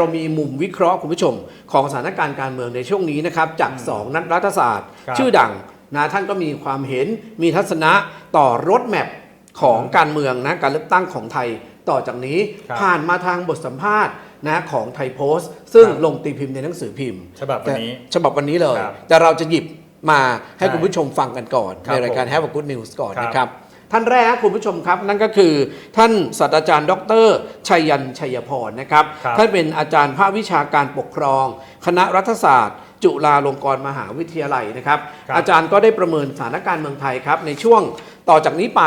เรามีมุมวิเคราะห์คุณผู้ชม ของสถานการณ์การเมืองในช่วงนี้นะครับ จาก 2 นักรัฐศาสตร์ครับชื่อดังนะท่านก็มีความเห็นมีทัศนะต่อรถแมพของการเมืองนะการเลือกตั้งของไทย ต่อจากนี้ครับผ่านมาทางบทสัมภาษณ์นะของไทยโพสต์ ซึ่งครับลงตีพิมพ์ในหนังสือพิมพ์ ฉบับวันนี้แต่ฉบับวันนี้เลยครับแต่เราจะหยิบมาให้ใช่คุณผู้ชมฟังกันก่อนครับในรายการผม Have a Good News ก่อนครับนะครับ ท่านแรกคุณผู้ชมครับ นั่นก็คือท่านศาสตราจารย์ ดร ชัยยันชัยพรนะครับครับ ท่านเป็นอาจารย์ภาควิชาการปกครอง คณะรัฐศาสตร์ จุฬาลงกรณ์มหาวิทยาลัยนะครับครับ อาจารย์ก็ได้ประเมินสถานการณ์เมืองไทยครับ ในช่วงต่อจากนี้ไป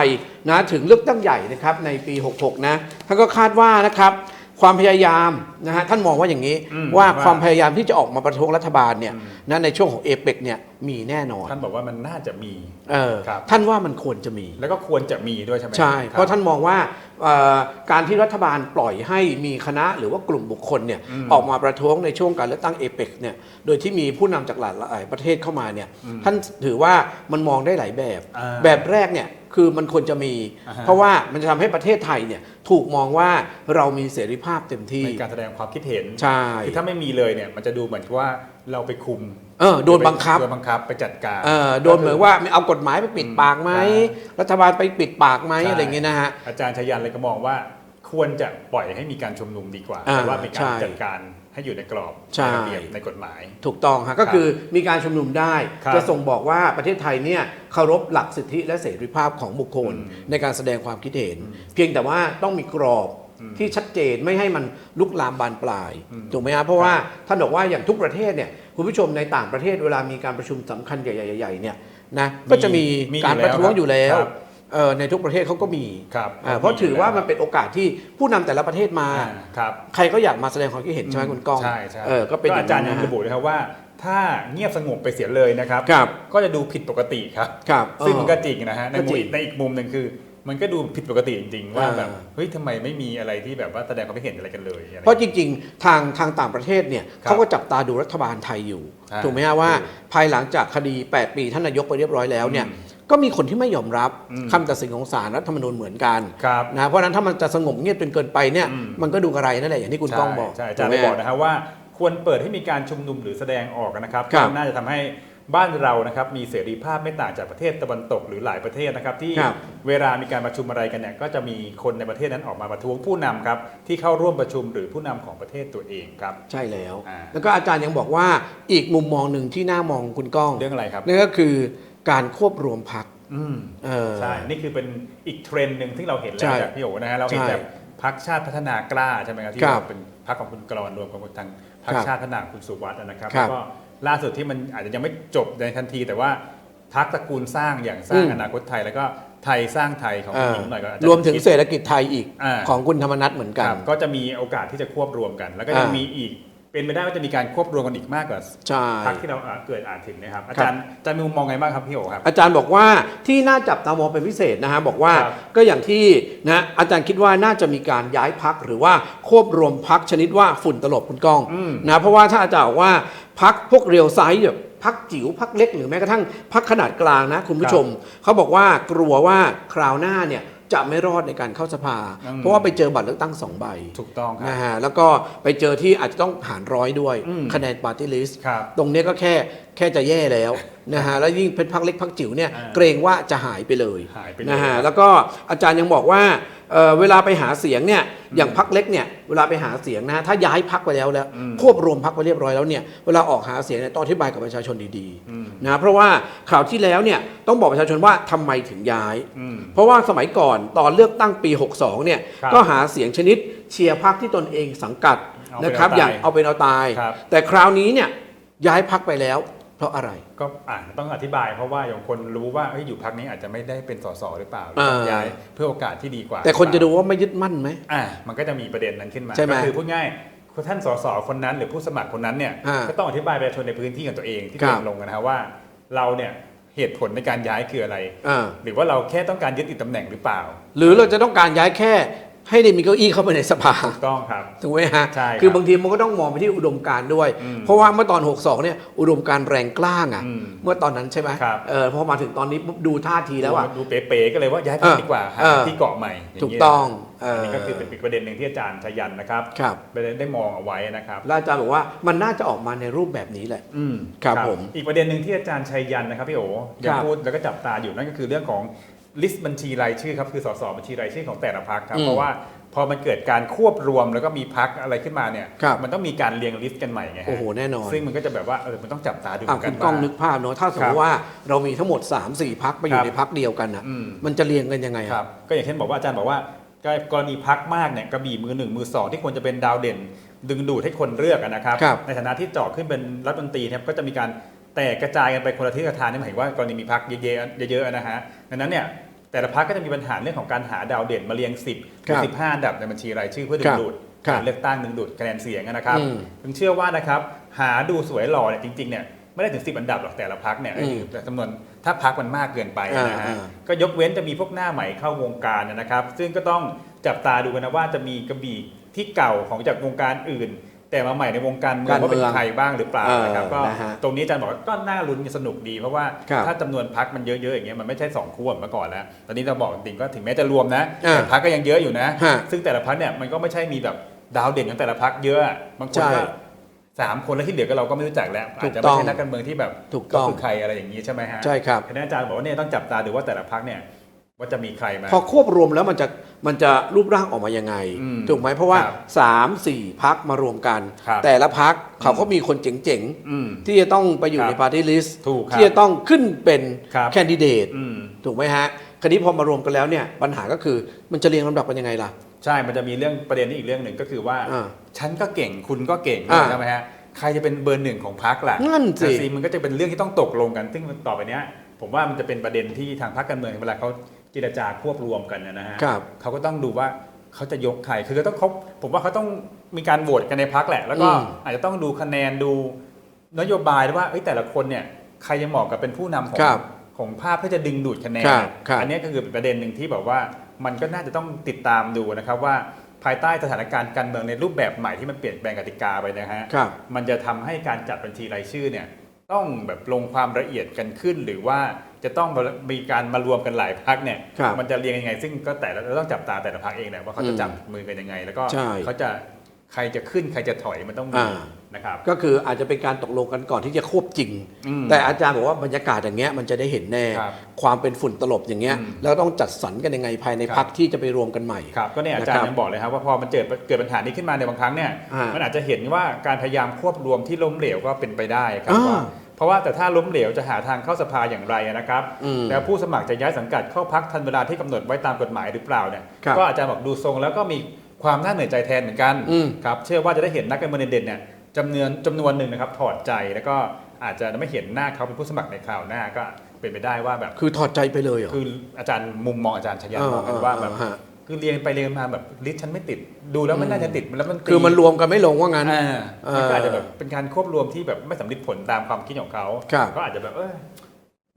นะถึงเลือกตั้งใหญ่นะครับในปี 66 นะท่านก็คาดว่านะครับ ความพยายามนะฮะท่านมองว่าอย่างนี้อืมว่าว่าความพยายามที่จะออกมาประท้วงรัฐบาลเนี่ยนะในช่วงของเอเปกเนี่ยมีแน่นอน ท่านบอกว่ามันน่าจะมีเออครับท่านว่ามันควรจะมี แล้วก็ควรจะมีด้วยใช่ไหมใช่คบเพราะท่านมองว่าเอ่อการที่รัฐบาลปล่อยให้มีคณะหรือว่ากลุ่มบุคคลเนี่ยอืมออกมาประท้วงในช่วงการเลือกตั้งเอเปกเนี่ยโดยที่มีผู้นำจากหลายๆประเทศเข้ามาเนี่ยท่านถือว่ามันมองได้หลายแบบอ่าแบบแรกเนี่ย คือมันควรจะมี อ่าฮะ เพราะว่ามันจะทำให้ประเทศไทยเนี่ยถูกมองว่าเรามีเสรีภาพเต็มที่ในการแสดงความคิดเห็นใช่คือถ้าไม่มีเลยเนี่ยมันจะดูเหมือนกับว่าเราไปคุมเออโดนบังคับ โดนบังคับไปจัดการ เออโดนเหมือนว่าเอากฎหมายไปปิดปากไหมอืมรัฐบาลไปปิดปากไหมใช่ อะไรอย่างเงี้ยนะฮะ อาจารย์ชยันเลยก็มองว่า ควรจะปล่อยให้มีการชุมนุมดีกว่าอ่าแต่ว่าเป็นการใช่จัดการ ให้อยู่ในกรอบใช่ในระเบียบในกฎหมาย ถูกต้องฮะก็คือมีการชุมนุมได้ ครับจะส่งบอกว่าประเทศไทยเนี่ยเคารพหลักสิทธิและเสรีภาพของบุคคล อืมในการแสดงความคิดเห็น เพียงแต่ว่าต้องมีกรอบอืมที่ชัดเจนไม่ให้มันลุกลามบานปลายอืมถูกไหมครับเพราะว่าท่านบอกว่าอย่างทุกประเทศเนี่ยคุณผู้ชมในต่างประเทศเวลามีการประชุมสำคัญใหญ่ๆๆเนี่ยนะก็จะมีมีการประท้วงอยู่แล้ว ครับเอ่อ ในทุกประเทศเขาก็มีครับอ่าเพราะถือว่ามันเป็นโอกาสที่ผู้นำแต่ละประเทศมาอ่าครับใครก็อยากมาแสดงความคิดเห็นใช่ไหมคุณก้องใช่ใช่เออก็เป็นอาจารย์งยังนั้นนระบุนะครับว่าถ้าเงียบสงบไปเสียเลยนะครับครับก็จะดูผิดปกติครับครับซึ่งเออมันก็จริงนะฮะในก็มุจมริงในอีกมุมหนึ่งคือ มันก็ดูผิดปกติจริงๆว่าอ่าแบบเฮ้ยทำไมไม่มีอะไรที่แบบว่าแสดงความคิดเห็นอะไรกันเลยอไเพราะจริง ๆ ทางทางต่างประเทศเนี่ยครับเขาก็จับตาดูรัฐบาลไทยอยู่อ่าถูกไหมฮะว่าถูกภายหลังจากคดี 8 ปีท่านนายกไปเรียบร้อยแล้วเนี่ยอืม ก็มีคนที่ไม่ยอมรับอืมคำตัดสินของศาลรัฐธรรมนูญเหมือนกันครับนะเพราะฉะนั้นถ้ามันจะสงบเงียบจนเกินไปเนี่ยอืมมันก็ดูกระไรนั่นแหละอย่างที่คุณก้องบอกใช่ใช่อาจารย์ถูได้ไหมบอกนะครับว่าควรเปิดให้มีการชุมนุมหรือแสดงออกนะครับครับน่าจะทำให้บ้านเรานะครับมีเสรีภาพไม่ต่างจากประเทศตะวันตกหรือหลายประเทศนะครับ ที่ครับเวลามีการประชุมอะไรกันเนี่ยก็จะมีคนในประเทศนั้นออกมาประท้วงผู้นำครับที่เข้าร่วมประชุมหรือผู้นำของประเทศตัวเองครับ ใช่แล้วอ่าแล้วก็อาจารย์ยังบอกว่าอีกมุมมองหนึ่งที่น่ามองคุณก้องเรื่องอะไรครับนั่นก็คือ การควบรวมพัก อืมเออใช่ นี่คือเป็นอีกเทรนด์หนึ่งที่เราเห็นแล้ใช่วจากพี่โอนะฮะเราเห็นใช่แบบพักชาติพัฒนากล้าใช่ไหมครับที่ครับเป็นพักของคุณกรอนรวมกับทางพักครับชาติพัฒนาคุณสุวัสด์นะครับครัแล้บวก็ล่าสุดที่มันอาจจะยังไม่จบในทันที แต่ว่าพักตระกูลสร้างอย่างสร้างอืมอนาคตไทยแล้วก็ไทยสร้างไทยของเอคุณอหญิงหน่อยก็อาจจะรวมถึงคิดเศรษฐกิจไทยอีกอ่าของคุณธรรมนัฐเหมือนคกันรับก็จะมีโอกาสที่จะควบรวมกัน แล้วก็ยังอ่ามีมีอีก เป็นไปได้ว่าจะมีการควบรวมกันอีกมากกว่าใช่ พักที่เราอ่าเกิดอ่านถึงนะครับ อาจารย์อาจารย์มีมุมมองไงบ้างครับพี่โอครับ อาจารย์บอกว่าที่น่าจับตามองเป็นพิเศษนะฮะบอกว่าครับก็อย่างที่นะอาจารย์คิดว่าน่าจะมีการย้ายพักหรือว่าควบรวมพักชนิดว่าฝุ่นตลบคุณก้องอืม นะเพราะว่าถ้าอาจารย์บอกว่าพักพวกเรียวไซส์แบบพักจิ๋วพักเล็กหรือแม้กระทั่งพักขนาดกลางนะคุณผู้ชม เขาบอกว่ากลัวว่าคราวหน้าเนี่ย จะไม่รอดในการเข้าสภา อืม เพราะว่าไปเจอบัตรเลือกตั้งสองใบถูกต้องครับนะฮะแล้วก็ไปเจอที่อาจจะต้องหารร้อยด้วยอืม คะแนนปาร์ตี้ลิส ครับ ตรงเนี้ยก็แค่แค่จะแย่แล้ว นะฮะแล้วยิ่งเป็นพักเล็กพักจิ๋วเนี่ยอ่าเกรงว่าจะหายไปเลยหายไปเลยนะฮะครับแล้วก็อาจารย์ยังบอกว่าเอ่อเวลาไปหาเสียงเนี่ยอย่างพักเล็กเนี่ยเวลาไปหาเสียงนะฮะถ้าย้ายพักไปแล้วแล้วอืมควบรวมพักไปเรียบร้อยแล้วเนี่ยเวลาออกหาเสียงเนี่ยต้องอธิบายกับประชาชนดีอืมๆนะเพราะว่าข่าวที่แล้วเนี่ยต้องบอกประชาชนว่าทำไมถึงย้ายอืมเพราะว่าสมัยก่อนตอนเลือกตั้งปี 62เนี่ยครับ ก็หาเสียงชนิดเชียร์พรรคที่ตนเองสังกัด เอาเป็นนะครับเอาตายอย่างเอาเป็นเอาตาย ครับแต่คราวนี้เนี่ยย้ายพักไปแล้ว เพราะอะไร ก็อ่าต้องอธิบายเพราะว่าอย่างคนรู้ว่าเอ้ยอยู่พักนี้อาจจะไม่ได้เป็นสสหรือเปล่าหรือต้องอ่า ย้ายเพื่อโอกาสที่ดีกว่าแต่คนจะหรือดูว่าไม่ยึดมั่นไหมเปล่าอ่ามันก็จะมีประเด็นนั้นขึ้นมาใช่ไหมก็คือพูดง่ายคุณท่านสสคนนั้น หรือผู้สมัครคนนั้นเนี่ยอ่าก็ต้องอธิบายประชาชนในพื้นที่ของตัวเองที่ครัตัวบเองลงนะครับว่า เราเนี่ยเหตุผลในการย้ายคืออะไร อ่าหรือว่าเราแค่ต้องการยึดติดตำแหน่งหรือเปล่า หรือเราจะต้องการย้ายแค่ ให้ได้มีเก้าอี้เข้าไปในสภาถูกต้องครับถูกไหมฮะใช่ครับคือบางทีมันก็ต้องมองไปที่อุดมการณ์ด้วยอืมเพราะว่าเมื่อตอน 62 เนี่ยอุดมการณ์แรงกล้าอะอืมเมื่อตอนนั้นใช่ไหมครับเออพอมาถึงตอนนี้ปุ๊บดูท่าทีแล้วอะดูเป๋ๆก็เลยว่าย้ายไปเออดีกว่าหาเออที่เกาะใหม่ย่าถูกนี้ต้องเอันนี้ก็คือเป็นอีกประเด็นหนึ่งที่อาจารย์ชยันนะครับครับประเด็นได้มองเอาไว้นะครับแล้วอาจารย์บอกว่ามันน่าจะออกมาในรูปแบบนี้แหละอืมครับผมอีกประเด็นหนึ่งที่อาจารย์ชัยยันนะครับพี่โอยังครับพูดแล้วก็จับตาอยู่นั่นก็คือเรื่องของ ลิสต์บัญชีรายชื่อครับคือสสบัญชีรายชื่อของแต่ละพักครับอืมเพราะว่าพอมันเกิดการควบรวมแล้วก็มีพักอะไรขึ้นมาเนี่ยครับ มันต้องมีการเรียงลิสต์กันใหม่ไงฮะโอ้โหแน่นอนซึ่งมันก็จะแบบว่าเออมันต้องจับตาดูอะกัคุนณก้องว่า นึกภาพเนอะถ้าสมมครัติบว่าเรามีทั้งหมด 3 4พักไปอครัยู่บในพักเดียวกันอะอืม มันจะเรียงกันยังไงคอะรับก็อย่างเช่นบอกว่าอาจารย์บอกว่าก็กรณีพักมากเนี่ยกระบี่มือหนึ่งมือสองที่ควรจะเป็นดาวเด่น ดึงดูดให้คนเลือกอะนะครับ ครับในฐานะที่เจาะขึ้นเป็นรัฐมนตรีเนี่ยก็จะมีการแตกกระจายกันไปคนละทิศละทางนี่หมายถึงว่ากรณีมีพักเยอะๆเยอะๆนะฮะดังนั้นเนี่ย แต่ละพักก็จะมีปัญหาเรื่องของการหาดาวเด่นมาเรียง 10หครืรัอบ15อันดับในบัญชีรายชื่อเพื่อดึครังบดูดครับการเลือกตั้งดึงดูดคะแนนเสียงนะครับอืมผมเชื่อว่านะครับหาดูสวยหล่อเนี่ยจริงๆเนี่ยไม่ได้ถึง10อันดับหรอกแต่ละพักเนี่ยอืมแต่จำนวนถ้าพักมันมากเกินไปนะฮะอ่าก็ยกเว้นจะมีพวกหน้าใหม่เข้าวงการนะครับ ซึ่งก็ต้องจับตาดูกันนะว่าจะมีกระบี่ที่เก่าของจากวงการอื่น แต่มาใหม่ในวงการเมืองการเมืองว่าเป็นใครบ้างหรือเปล่าเออนะครับก็นะฮะตรงนี้อาจารย์บอกว่าก็น่าลุ้นสนุกดี เพราะว่าครับถ้าจำนวนพักมันเยอะๆอย่างเงี้ยมันไม่ใช่สองขั้วเหมือนเมื่อก่อนแล้ว ตอนนี้เราบอกจริงๆก็ถึงแม้จะรวมนะอ่าแต่พักก็ยังเยอะอยู่นะฮะซึ่งแต่ละพักเนี่ยมันก็ไม่ใช่มีแบบดาวเด่นของแต่ละพักเยอะอะบางคนก็ใช่สามคนแล้วที่เหลือก็เราก็ไม่รู้จักแล้วถูอาจกจะต้ไม่องใช่นักการเมืองที่แบบถูกต้องคือใครอะไรอย่างนี้ใช่ไหมฮะใช่ครับคณะอาจารย์บอกว่าเนี่ยต้องจับตาดูว่าแต่ละพักเนี่ย ว่าจะมีใครมา พอควบรวมแล้วมันจะมันจะรูปร่างออกมายังไงอืมถูกไหมเพราะว่าครับ3 4พักมารวมกันครับแต่ละพักเขาก็มีคนเจ๋งอืมๆที่จะต้องไปอยู่ครับในปาร์ตี้ลิสต์ถูกครับที่จะต้องขึ้นเป็นครับแคนดิเดตอืมถูกไหมฮะคราวนี้พอมารวมกันแล้วเนี่ยปัญหาก็คือมันจะเรียงลำดับกันยังไงล่ะ ใช่ มันจะมีเรื่องประเด็นนี้อีกเรื่องหนึ่งก็คือว่าอ่าฉันก็เก่งคุณก็เก่งอ่าใช่ไหมฮะใครจะเป็นเบอร์หนึ่งของพักล่ะนั่นสิแต่มันก็จะเป็นเรื่องที่ต้องตกลงกันซึ่งต่อไปเนี้ยผมว่ามันจะเป็นประเด็นที่ทางพรรคการเมืองเวลาเขา เจรจาควบรวมกันนะฮะครับเขาก็ต้องดูว่าเขาจะยกใครคือก็ต้องเขาผมว่าเขาต้องมีการโหวตกันในพักแหละ แล้วก็อืม อาจจะต้องดูคะแนนดูนโยบายด้วยว่าเอ้ยแต่ละคนเนี่ยใครจะเหมาะกับเป็นผู้นำของครับของภาพเพื่อจะดึงดูดคะแนน ครับครับอันนี้ก็คือเป็นประเด็นหนึ่งที่แบบว่ามันก็น่าจะต้องติดตามดูนะครับว่าภายใต้สถานการณ์การเมืองในรูปแบบใหม่ที่มันเปลี่ยนแปลงกติกาไปนะฮะครับ มันจะทำให้การจัดบัญชีรายชื่อเนี่ย ต้องแบบลงความละเอียดกันขึ้น หรือว่าจะต้องมีการมารวมกันหลายพักเนี่ยครับมันจะเรียงยังไง ซึ่งก็แต่ละเราต้องจับตาแต่ละพักเองแหละว่าเขาจะอืมจับมือกันยังไง แล้วก็ใช่เขาจะใครจะขึ้นใครจะถอยมันต้องมีอ่านะครับก็คืออาจจะเป็นการตกลงกันก่อนที่จะควบจริงอืมแต่อาจารย์บอกว่าบรรยากาศอย่างเงี้ยมันจะได้เห็นแน่ครับความเป็นฝุ่นตลบอย่างเงี้ยอืมแล้วต้องจัดสรรกันยังไงภายในครับพักที่จะไปรวมกันใหม่ครับก็เนี่ยอาจารย์นะครับยังบอกเลยครับว่าพอมันเกิดเกิดปัญหานี้ขึ้นมาในบางครั้งเนี่ยอ่ามัมันอาจจะเห็นว่าการพยายามควบรวมที่ล้มเหลวก็เป็นไปได้ครับอ่าว่าเพราะว่าแต่ถ้าล้มเหลวจะหาทางเข้าสภาอย่างไรนะครับอืมแล้วผู้สมัครจะย้ายสังกัดเข้าพักทันเวลาที่กำหนดไว้ตามกฎหมายหรือเปล่าเนี่ยครับก็อาจารย์บอกดูทรงแล้วก็มีความน่าเหนื่อยใจแทนเหมือนกันอืมครับเชื่อว่าจะได้เห็นนักการเมืองเด่นๆเนี่ย จำนวนจำนวนหนึ่งนะครับถอดใจแล้วก็อาจจะไม่เห็นหน้าเขาเป็นผู้สมัครในคราวหน้าก็เป็นไปได้ว่าแบบคือถอดใจไปเลยเหรอคืออาจารย์มุมมองอาจารย์ชยันมองกันเออว่าแบบเออฮะคือเรียนไปเรียนมาแบบลิสต์ฉันไม่ติดดูแล้วมันน่าจะติดแล้วมันตีคือมันรวมกันไม่ลงว่างั้นอ่ามันก็เออออาจจะแบบเป็นการควบรวมที่แบบไม่สำเร็จผลตามความคิดของเขาครับก็อาจจะแบบเออ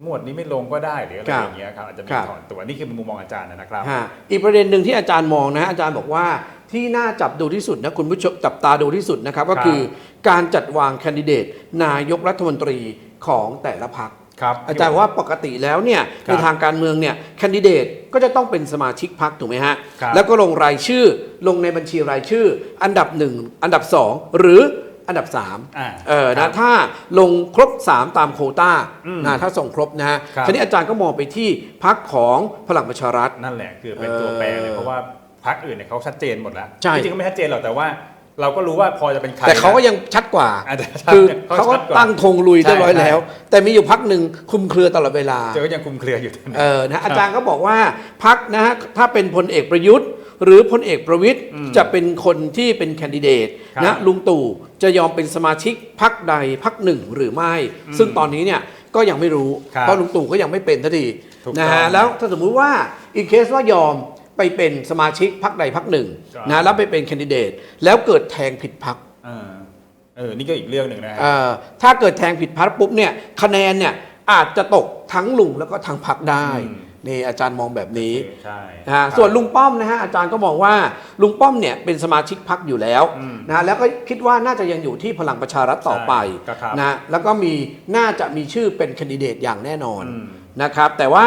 หมวดนี้ไม่ลงก็ได้หรืออะไรครับอย่างเงี้ยครับอาจจะมีครับถอนตัวนี่คือมุมมองอาจารย์นะครับฮะอีกประเด็นหนึ่งที่อาจารย์มองนะอาจารย์บอกว่าที่น่าจับดูที่สุดนะคุณผู้ชมจับตาดูที่สุดนะครับ ก็คือการจัดวางแคนดิเดต นายกรัฐมนตรีของแต่ละพรรคครับอาจารย์ว่าปกติแล้วเนี่ยครับในทางการเมืองเนี่ยแคนดิเดตก็จะต้องเป็นสมาชิกพรรคถูกไหมฮะครับแล้วก็ลงรายชื่อลงในบัญชีรายชื่อ อันดับหนึ่งอันดับสองหรือ อันดับสามอ่าเออครันะบถ้าลงครบ 3 ตามโควต้าอืมนะถ้าส่งครบนะฮะครับ ทีนี้อาจารย์ก็มองไปที่พักของพลังประชารัฐ นั่นแหละคือเป็นตัวแปรเลยเออเพราะว่าพรรคอื่นเนี่ยเขาชัดเจนหมดแล้วใช่ จริงๆก็ไม่ชัดเจนหรอกแต่ว่า เราก็รู้ว่าพอจะเป็นใครแต่เขาก็นะยังชัดกว่า อาจจะคือชัดเขาก็ชัดว่าตั้งธงลุยเรียบร้อยใช่ แล้ว แต่มีอยู่พักหนึ่งคลุมเครือตลอดเวลา เจอก็ยังคลุมเครืออยู่ตอนนี้ เออนะอาจารย์ก็บอกว่าพักนะฮะถ้าเป็นพลเอกประยุทธ์ หรือพลเอกประวิทย์อืมจะเป็นคนที่เป็นแคนดิเดตครับนะลุงตู่จะยอมเป็นสมาชิกพักใดพักหนึ่งหรือไม่อืมซึ่งตอนนี้เนี่ยก็ยังไม่รู้ครับเพราะลุงตู่ก็ยังไม่เป็นทันทีถูกนะต้ฮะองแล้วถ้าสมมุติว่าอีกเคสว่ายอมไปเป็นสมาชิกพักใดพักหนึ่งครับนะแล้วไปเป็นแคนดิเดตแล้วเกิดแทงผิดพักเออเออนี่ก็อีกเรื่องหนึ่งนะฮะเอ่อถ้าเกิดแทงผิดพัดปุ๊บเนี่ยคะแนนเนี่ยอาจจะตกทั้งลุงแล้วก็ทั้งพักได้อืม นี่อาจารย์มองแบบนี้ใช่นะฮะส่วนลุงป้อมนะฮะอาจารย์ก็มองว่าลุงป้อมเนี่ยเป็นสมาชิกพักอยู่แล้วอืมนะฮะแล้วก็คิดว่าน่าจะยังอยู่ที่พลังประชารัฐต่อไปใช่ครับนะฮะแล้วก็มีน่าจะมีชื่อเป็นแคนดิเดตอย่างแน่นอนอืม นะครับ แต่ว่า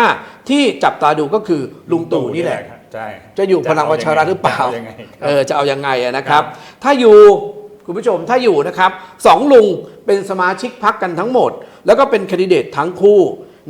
ที่จับตาดูก็คือลุงตู่นี่แหละครับใช่จะอยู่พลังประชารัฐหรือเปล่า จะยังไงครับ เออจะเอายังไงอะนะครับครับ ถ้าอยู่คุณผู้ชมถ้าอยู่นะครับสองลุงเป็นสมาชิกพักกันทั้งหมด แล้วก็เป็นแคนดิเดตทั้งคู่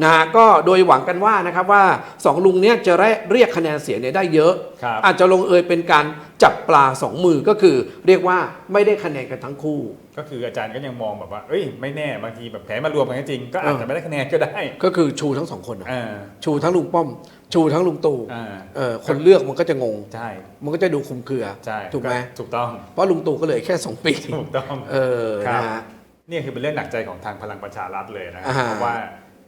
นะฮะก็โดยหวังกันว่านะครับว่าสองลุงเนี้ยจะเรียกคะแนนเสียงเนี่ยได้เยอะ ครับอาจจะลงเอยเป็นการจับปลาสองมือก็คือเรียกว่าไม่ได้คะแนนกันทั้งคู่ ก็คืออาจารย์ก็ยังมองแบบว่าเอ้ยไม่แน่บางทีแบบแผนมารวมกันจริงก็อาจเออจะไม่ได้คะแนนก็ได้ก็คือชูทั้งสองคนอะอ่าชูทั้งลุงป้อม ชูทั้งลุงตู่อ่าเออคนเลือกมันก็จะงง ใช่มันก็จะดูคลุมเครือใช่ถูกไหมถูกต้องเพราะลุงตู่ก็เหลยแค่สองปีถูกต้อง เออครับ นะฮะนี่คือเป็นเรื่องหนักใจของทางพลังประชารัฐเลยนะครัอ่าเพราะว่า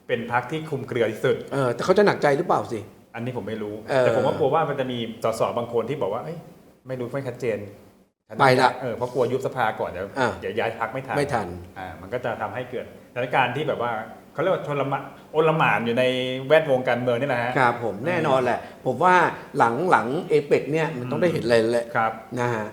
เป็นพรรคที่คุมเครือที่สุด เออแต่เขาจะหนักใจหรือเปล่าสิ อันนี้ผมไม่รู้ เออ แต่ผมว่ากลัวว่ามันจะมีสสบางคนที่บอกว่าเอ้ยไม่รู้ไม่ชัดเจนไปละเออเพราะกลัวยุบสภาก่อนเดี๋ยวอ่าเดี๋ยวย้ายพรรคไม่ทัน ไม่ทัน อ่ามันก็จะทำให้เกิดสถานการณ์ที่แบบว่าเขาเรียกว่าชนละมะโอลหมานอยู่ในแวดวงการเมืองนี่แหละฮะ ครับผมแน่นอนแหละ ผมว่าหลังหลังเอเปกเนี่ยมันต้องได้เห็นอะไรแหละครับ นะฮะ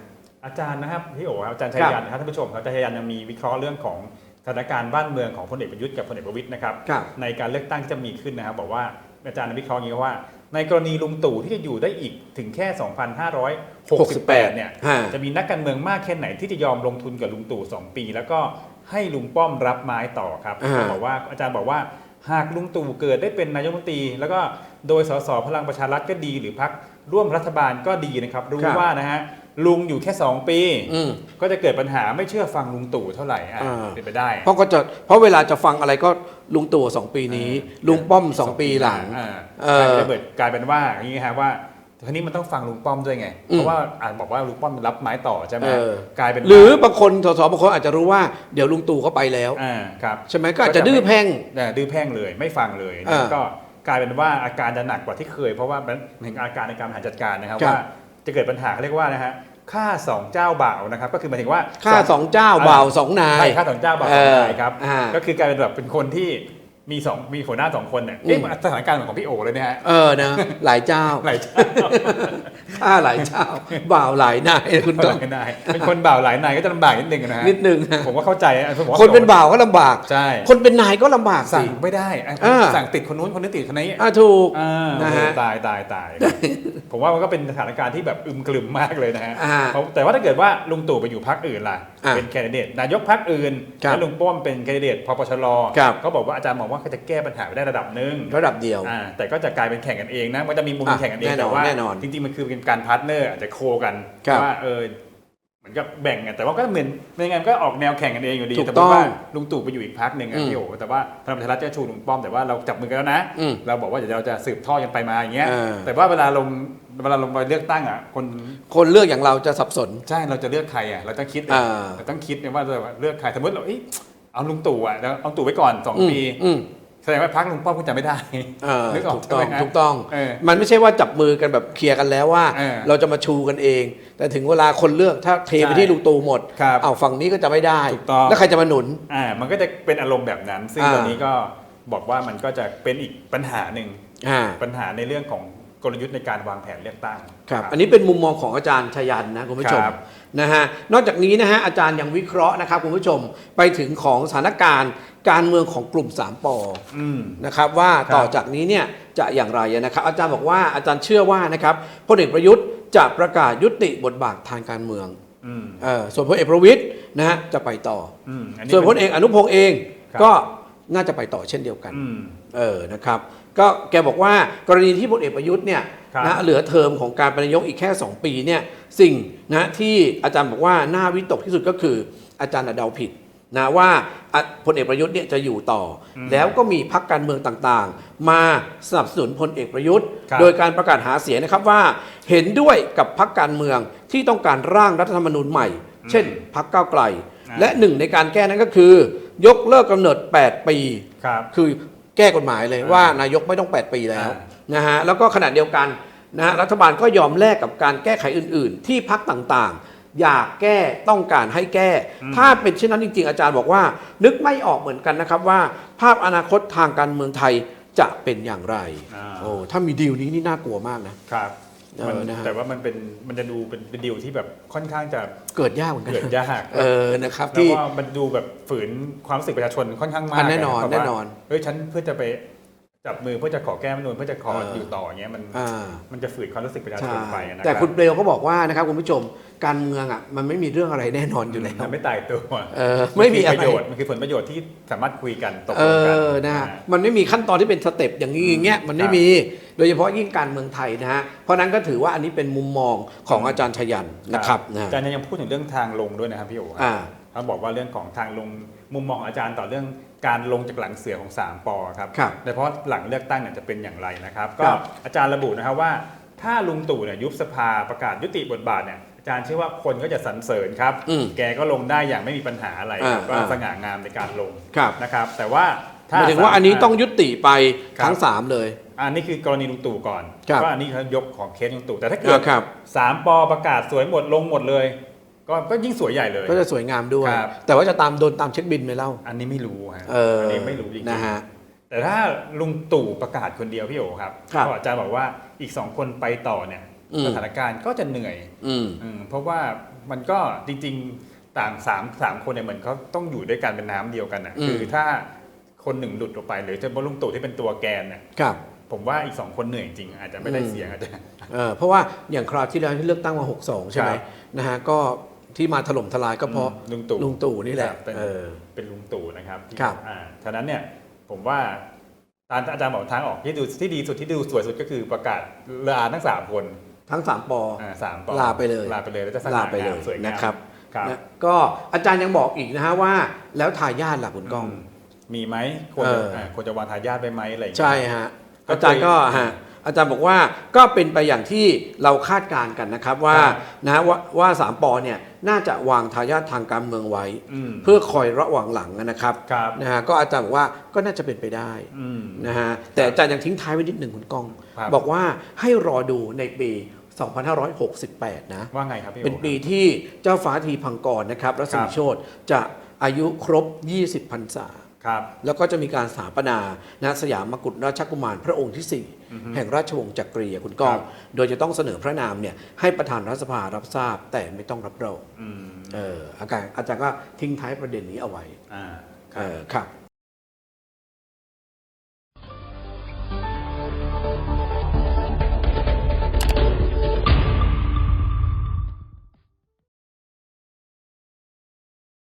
อาจารย์นะครับพี่โอ๋ครับอาจารย์ชัยยันครับท่านผู้ชมครับอาจารย์ชัยยันยังมีวิเคราะห์เรื่องของ สถานการณ์บ้านเมืองของพลเอกประยุทธ์กับพลเอกประวิตยนะครับครับในการเลือกตั้งที่จะมีขึ้นนะครับบอกว่าอาจารย์วิเคราะห์อย่างนี้ว่า ในกรณีลุงตู่ที่จะอยู่ได้อีกถึงแค่ 2,568 เนี่ยฮะ จะมีนักการเมืองมากแค่ไหนที่จะยอมลงทุนกับลุงตู่ 2 ปี แล้วก็ให้ลุงป้อมรับไม้ต่อครับอ่า บอกว่าอาจารย์บอกว่าหากลุงตู่เกิดได้เป็นนายกรัฐมนตรี แล้วก็โดยสสพลังประชารัฐก็ดีหรือพักร่วมรัฐบาลก็ดีนะครับ รู้ว่านะฮะ ลุงอยู่แค่ 2 ปี อืม ก็จะเกิดปัญหาไม่เชื่อฟังลุงตู่เท่าไหร่อะอ่า เป็นไปได้ เพราะก็จะเพราะเวลาจะฟังอะไรก็ลุงตู่สองปีนี้ ลุงป้อมสองปีหลัง อ่าเออกลายเป็นกลายเป็นว่าอย่างนี้ฮะว่าทีนี้มันต้องฟังลุงป้อมด้วยไงอืมเพราะว่าอาจบอกว่าลุงป้อมรับไม้ต่อใช่ไหมเออ กลายเป็นหรือบางคนสสบางคนอาจจะรู้ว่าเดี๋ยวลุงตู่เขาไปแล้ว อ่าครับใช่ไหมก็อาจจะดื้อแพ่งเนี่ยดื้อแพ่งเลยไม่ฟังเลยอ่าก็กลายเป็นว่าอาการจะหนักกว่าที่เคย เพราะว่ามันถึงอาการในการบริหารจัดการนะครับครับ ว่า จะเกิดปัญหาเขาเรียกว่านะฮะค่าสองเจ้าบ่าวนะครับ ก็คือหมายถึงว่าฆ่าสองเจ้าบ่าวสองนายใช่ค่าสองเจ้าบ่าวเอสองอนายครับอ่าก็คือกลายเป็นแบบเป็นคนที่ มีสองมีหัวหน้าสองคนเนี่ยอืมเอ๊ะมันสถานการณ์เหมือนของพี่โอเลยเนี่ยฮะเออนะหลายเจ้าหลายเจ้าฆ่าหลายเจ้าบ่าวหลายนายคุณต้องหลายนายเป็นคนบ่าวหลายนายก็จะลำบากนิดนึงนะฮะนิดนึงนะผมว่าเข้าใจอะผมว่าคนเป็นบ่าวก็ลำบากใช่คนเป็นนายก็ลำบากสั่สิงไม่ได้อะอ่าสั่งติดคนนู้นคนนี้ติดคนนี้อะถูกอ่านะฮะโอ้โหตายตายตายผมว่ามันก็เป็นสถานการณ์ที่แบบอึมกลึมมากเลยนะฮะอ่าเพราะแต่ว่าถ้าเกิดว่าลุงตู่ไปอยู่พักอื่นล่ะอ่า เป็นแคนดิเดตนายกพักอื่นครับแล้วลุงป้อมเป็นแคนดิเดตพปชรครับเขาบอกว่าอาจารย์มองว่าเขาจะแก้ปัญหาไปได้ระดับหนึ่งระดับเดียวอ่าแต่ก็จะกลายเป็นแข่งกันเองนะมันจะมีมุมอะแข่งกันเองแน่นอนแต่ว่าแน่นอนจริงๆมันคือเป็นการพาร์ทเนอร์อาจจะโคกันครับว่าเออ เหมือนกับแบ่งกันแต่ว่าก็เหมือนไม่งั้นก็ออกแนวแข่งกันเองอยู่ดีถูกแต่ว่าต้องลุงตู่ไปอยู่อีกพักหนึ่งอือะมพี่โอแต่ว่าพลังประชารัฐจะชูลุงป้อมแต่ว่าเราจับมือกันแล้วนะ อืมเราบอกว่าเดี๋ยวเราจะสืบทอดกันไปมาอย่างเงี้ยเออ แต่ว่าเวลาลงเวลาลงไปเลือกตั้งอะคนคนเลือกอย่างเราจะสับสน ใช่เราจะเลือกใครอะเราต้องคิดอ่า เราต้องคิดเนี่ยว่าเราเลือกใครสมมติเราเอ้ยเอาลุงตู่อะแล้วเอาตู่ไว้ก่อนสองอืมปี อืม แสดงว่าพักลุงป้อมคุณจะไม่ได้เออนึกออกถูกต้องใช่ไหมฮะถูกต้อง เออ มันไม่ใช่ว่าจับมือกันแบบเคลียร์กันแล้วว่า เออเราจะมาชูกันเอง แต่ถึงเวลาคนเลือกถ้าเทไปใช่ที่ลุงตู่หมดครับเอาฝั่งนี้ก็จะไม่ได้ ถูกต้อง แล้วใครจะมาหนุน อ่ามันก็จะเป็นอารมณ์แบบนั้น ซึ่งอ่า ตอนนี้ก็บอกว่ามันก็จะเป็นอีกปัญหาหนึ่งอ่าปัญหาในเรื่องของกลยุทธ์ในการวางแผนเลือกตั้ง ครับ อันนี้เป็นมุมมองของอาจารย์ชยันนะคุณผู้ชม ครับ นะฮะนอกจากนี้นะฮะอาจารย์ยังวิเคราะห์นะครับคุณผู้ชมไปถึงของสถานการณ์การเมืองของกลุ่ม3ปออืม นะครับว่าครับต่อจากนี้เนี่ยจะอย่างไรนะครับ อาจารย์บอกว่าอาจารย์เชื่อว่านะครับพลเอกประยุทธ์จะประกาศยุติบทบาททางการเมืองอืม เออส่วนพลเอกประวิตยนะฮะจะไปต่อ อืมอันอนี้ส่วนพลเอกอนุพงศ์เองครับ ก็น่าจะไปต่อเช่นเดียวกัน อืม เออ นะครับ ก็แกบอกว่ากรณีที่พลเอกประยุทธ์เนี่ยครับนะเหลือเทอมของการเป็นนายกอีกแค่ 2 ปีเนี่ยสิ่งนะที่อาจารย์บอกว่าน่าวิตกที่สุดก็คืออาจารย์น่ะเดาผิดนะว่าอะพลเอกประยุทธ์เนี่ยจะอยู่ต่ออมแล้วก็มีพักการเมืองต่างๆ มาสนับสนุนพลเอกประยุทธ์ ครับ โดยการประกาศหาเสียงนะครับว่าเห็นด้วยกับพักการเมืองที่ต้องการร่างรัฐธรรมนูญใหม่ เช่นพักก้าวไกลอ่าและหนึ่งในการแก้นั้นก็คือ ยกเลิกกำเนิด8 ปี ครับ คือ แก้กฎหมายเลยอ่าว่านายกไม่ต้อง 8 ปีแล้วอ่านะฮะแล้วก็ขณะเดียวกันนะฮะรัฐบาลก็ยอมแลกกับการแก้ไขอื่น ๆ ที่พักต่างๆ อยากแก้ต้องการให้แก้ ถ้าเป็นเช่นนั้นจริง ๆ อาจารย์บอกว่า นึกไม่ออกเหมือนกันนะครับว่า ภาพอนาคตทางการเมืองไทยจะเป็นอย่างไรอ่าโอ้ถ้ามีดีลนี้นี่น่ากลัวมากนะครับเออ มันนะฮะ แต่ว่ามันเป็นมันจะดูเป็นเป็นดีลที่แบบค่อนข้างจะเกิดยากเหมือนกันเกิดยากเออนะครับแล้วที่ ก็มันดูแบบฝืนความรู้สึกประชาชนค่อนข้างมากอะแน่นอนะครับแน่นอนว่าเฮ้ยฉันเพื่อจะไป จับมือเพื่อจะขอแก้รัฐธรรมนูญเพื่อจะขอเออออยู่ต่ออย่างเงี้ยมันอ่ามันจะฝืนความรู้สึกประชาชใช่นไปนะแต่รับคุณเปลวก็บอกว่านะครับคุณผู้ชมการเมืองอะมันไม่มีเรื่องอะไรแน่นอนอยู่แล้วมันไม่ตายตัวเออไม่มีนอะคือไรประโยชน์มันคือผลประโยชน์ที่สามารถคุยกันตกเอลงกันอนะฮะอ่ามันไม่มีขั้นตอนที่เป็นสเต็ปอย่างนี้อย่างเงี้ยมันไม่ครับมี โดยเฉพาะยิ่งการเมืองไทยนะฮะเพราะฉะนั้นก็ถือว่าอันนี้เป็นมุมมองของอาจารย์ชยันนะครับนะอาจารย์ยังพูดถึงเรื่องทางลงด้วยนะครับพี่โอ๋ครับอ่าเขาบอกว่าเรื่องของทางลงมุมมองของอาจารย์ต่อเรื่อง การลงจากหลังเสือของ 3ปอครับครับโดยเฉพาะหลังเลือกตั้งเนี่ยจะเป็นอย่างไรนะครับ ก็ครับ อาจารย์ระบุนะครับว่า ถ้าลุงตู่เนี่ยยุบสภาประกาศยุติบทบาทเนี่ยอาจารย์เชื่อว่าคนก็จะสรรเสริญครับ อืมแกก็ลงได้อย่างไม่มีปัญหาอะไรครับอ่าก็อ่าสง่างามในการลงครับ นะครับ แต่ว่าหถ้า มายถึงว่าอันนี้ต้องยุติไปครับ ทั้งสามเลย อันนี้คือกรณีลุงตู่ก่อนครับก็อันนี้เขายกของเคสลุงตู่แต่ถ้าเกิดนะครับสามปอประกาศสวยหมดลงหมดเลย ก็ก็ยิ่งสวยใหญ่เลย ก็จะสวยงามด้วย ครับ แต่ว่าจะตามโดนตามเช็คบินไหมเล่า อันนี้ไม่รู้ฮะเอออันนี้ไม่รู้จริงๆนะฮะแต่ถ้าลุงตู่ประกาศคนเดียวพี่โอครับครับก็อาจารย์บอกว่าอีกสองคนไปต่อเนี่ยอืม สถานการณ์ก็จะเหนื่อยอืม อืมเพราะว่ามันก็จริงๆต่างสามสามคนเนี่ยเหมือนเขาต้องอยู่ด้วยกันเป็นน้ำเดียวกันนะอืม คือถ้าคนหนึ่งหลุดออกไป หรือจะลุงตู่ที่เป็นตัวแกนเนี่ยครับ ผมว่าอีกสองคนเหนื่อยจริงอาจจะไม่ได้อืมเสียงอาจจะ เออเพราะว่าอย่างคราวที่แล้วที่เลือกตั้งมา 62 ใช่ไหมครับนะฮะก็ ที่มาถล่มทลายก็เพราะอืมลุงตู่ลุงตู่นี่แหละครับเป็นเออเป็นลุงตู่นะครับที่ครับอ่าฉะนั้นเนี่ยผมว่าตามอาจารย์บอกทางออกที่ดูที่ดีสุดที่ดูสวยสุดก็คือประกาศลาทั้งสามคน ทั้ง3ปออ่าสามปอลาไปเลยลาไปเลยแล้วจะสง่ลาไปเลยงมสวยงามนะครับครับนะก็อาจารย์ยังบอกอีกนะฮะว่า แล้วทายาทล่ะคุณก้องมมีไหมควรจะเอออ่าควรจะวางทายาทไปไหมอะไรอย่างเงี้ยใช่ฮะก็อาจารย์ก็เคยฮะ อาจารย์บอกว่าก็เป็นไปอย่างที่เราคาดการณ์กันนะครับว่าครับนะว่าว่าสามปอเนี่ยน่าจะวางทายาททางการเมืองไว้อืมเพื่อคอยระหว่างหลังนะครับครับนะฮะก็อาจารย์บอกว่าก็น่าจะเป็นไปได้อืมนะฮะแต่อาจารย์ยังทิ้งท้ายไว้นิดหนึ่งคุณก้องครับบอกว่าให้รอดูในปี 2568 นะว่าไงครับพี่โอเป็นปีที่เจ้าฟ้าทีพังกรนะครับรัศครัมีบโชตจะอายุครบ 20 พรรษาครับแล้วก็จะมีการสถาปนานะสยามกุฎราชกุมารพระองค์ที่อือฮึ4 แห่งราชวงศ์จักรีอะคุณก้องครับโดยจะต้องเสนอพระนามเนี่ยให้ประธานรัฐสภารับทราบแต่ไม่ต้องรับรองอืมเอออาจารย์อาจารย์ก็ทิ้งท้ายประเด็นนี้เอาไว้อ่าคเอรับอครับ